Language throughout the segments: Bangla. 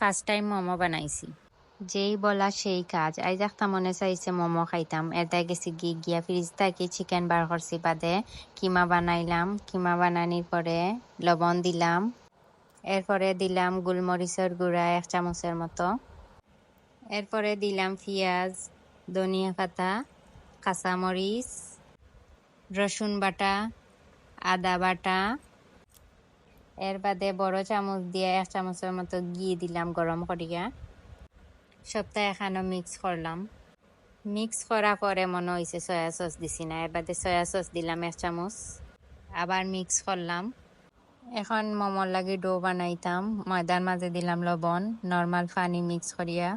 ফার্স্ট টাইম মোমো বানাইছি। যেই বলা সেই কাজ। আই একটা মনে চাইছে মোমো খাইতাম। এটা গেছি গিয়ে গিয়া ফ্রিজ থাকি চিকেন বার করছি বাদে। কিমা বানাইলাম। কিমা বানানির পরে লবণ দিলাম। এরপরে দিলাম গোলমরিচের গুঁড়া এক চামচের মতো। এরপরে দিলাম পেঁয়াজ, ধনিয়া পাতা, কাঁচামরিচ, রসুন বাটা, আদা বাটা এর বাদে বড় চামচ দিয়ে এক চামচের মতো ঘি দিলাম গরম করিয়া। সপ্তাহে এখানে মিক্স করলাম। মিক্স করার পরে মনে হয়েছে সয়া সস দিছি না, এর বাদে সয়া সস দিলাম এক চামচ। আবার মিক্স করলাম। এখন মোমোর লাগে ডো বানাইতাম, ময়দার মাঝে দিলাম লবণ নর্মাল পানি মিক্স করিয়া।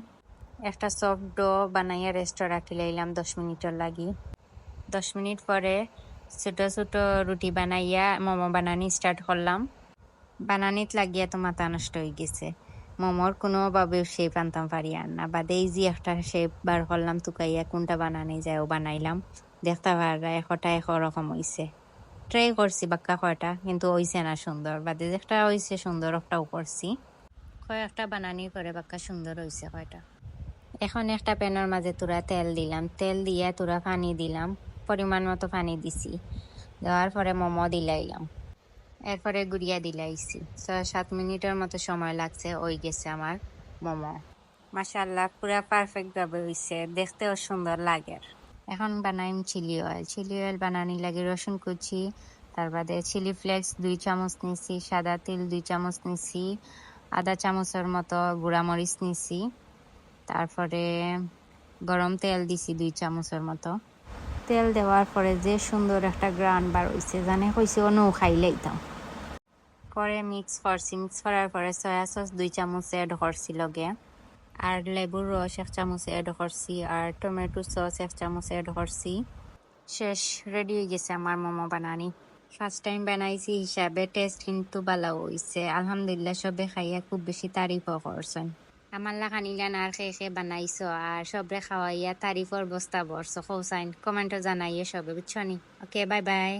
একটা সফট ডো বানাইয়া রেস্টে রাখি লাইলাম দশ মিনিটের লাগি। দশ মিনিট পরে ছোট ছোট রুটি বানাইয়া মোমো বানানি স্টার্ট করলাম। বানানিত লাগিয়া তো মাথা নষ্ট হয়ে গেছে। মোমোর কোনোভাবে শেপ আনতাম পারি আর না। বাদে যে একটা শেপ বার করলাম তুকাইয়া কোনটা বানানি যায় ও বানাইলাম। দেখতে পারা একটা এক রকম হইছে। ট্রাই করছি বাক্কা কয়টা, কিন্তু হইছে না সুন্দর। বাদে একটা হইছে সুন্দর একটাও করছি। কয়েকটা বানানি করে বাক্কা সুন্দর হইছে কয়টা। এখন একটা প্যানের মাঝে তোরা তেল দিলাম। তেল দিয়ে তোরা পানি দিলাম। পরিমাণ মতো পানি দিছি। দেওয়ার পরে মোমো দিলাইলাম। এরপরে গুড়িয়া দিলাইছি ছয় সাত মিনিটের মতো সময় লাগছে, ওই গেছে আমার মোমো। মাসাল্লাহ পুরা পারফেক্ট ভাবে হইছে, দেখতেও সুন্দর লাগে। এখন বানাইম চিলি অয়েল চিলি অয়েল বানানি লাগে রসুন কুচি, তার বাদে চিলি ফ্লেক্স দুই চামচ নিছি, সাদা তিল দুই চামচ নিছি, আধা চামচের মতো গুঁড়া মরিচ নিছি, তারপরে গরম তেল দিছি দুই চামচের মতো। তেল দেওয়ার পরে যে সুন্দর একটা গ্রান বার হইছে, জানে কইছে, ও নৌ খাইলেইতাম পরে মিক্স করছি মিক্স করার পরে সয়া সস দুই চামচ অ্যাড করছি লগে। আর লেবুর রস এক চামচ অ্যাড করছি আর টমেটো সস এক চামচ অ্যাড করছি শেষ রেডি হয়ে গেছে আমার মোমো বানানি। ফার্স্ট টাইম বানাইছি হিসাবে টেস্ট কিন্তু ভালো হয়েছে আলহামদুলিল্লাহ সবে খাইয়া খুব বেশি তারিফও করছেন আমার লাগানিলান আর খেয়ে খেয়ে বানাইছো আর সবরে খাওয়াইয়া তারিফর বস্তা বরছো খৌসাইন কমেন্টও জানাইয়ে সবে বুঝছ নি ওকে বাই বাই